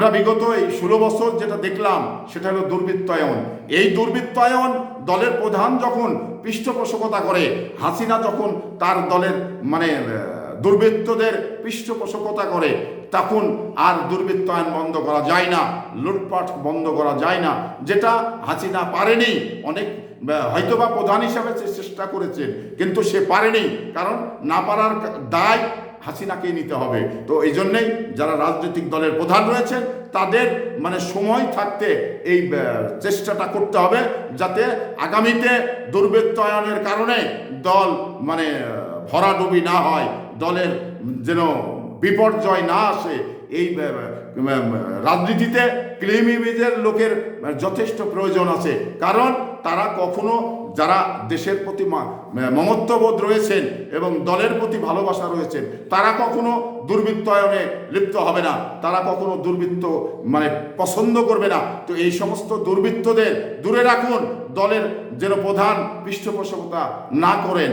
আমরা বিগত এই ষোলো বছর যেটা দেখলাম, সেটা হলো দুর্বৃত্তায়ন। এই দুর্বৃত্তায়ন দলের প্রধান যখন পৃষ্ঠপোষকতা করে, হাসিনা যখন তার দলের মানে দুর্বৃত্তদের পৃষ্ঠপোষকতা করে, তখন আর দুর্বৃত্তায়ন বন্ধ করা যায় না, লুটপাট বন্ধ করা যায় না, যেটা হাসিনা পারেনি। অনেক হয়তোবা প্রধান হিসাবে সে চেষ্টা করেছেন কিন্তু সে পারেনি। কারণ না পারার দায় হাসিনাকে নিতে হবে। তো এই জন্যেই যারা রাজনৈতিক দলের প্রধান রয়েছে, তাদের মানে সময় থাকতে এই চেষ্টাটা করতে হবে যাতে আগামীতে দুর্বৃত্তায়নের কারণে দল মানে ভরাডুবি না হয়, দলের যেন বিপর্যয় না আসে এই রাজনীতিতে ক্লিমিবিজের লোকের যথেষ্ট প্রয়োজন আছে। কারণ তারা কখনো যারা দেশের প্রতি মমত্ববোধ রয়েছেন এবং দলের প্রতি ভালোবাসা রয়েছেন, তারা কখনো দুর্বৃত্তায়নে লিপ্ত হবে না। তারা কখনো দুর্বৃত্ত মানে পছন্দ করবে না। তো এই সমস্ত দুর্বৃত্তদের দূরে রাখুন। দলের যেন প্রধান পৃষ্ঠপোষকতা না করেন।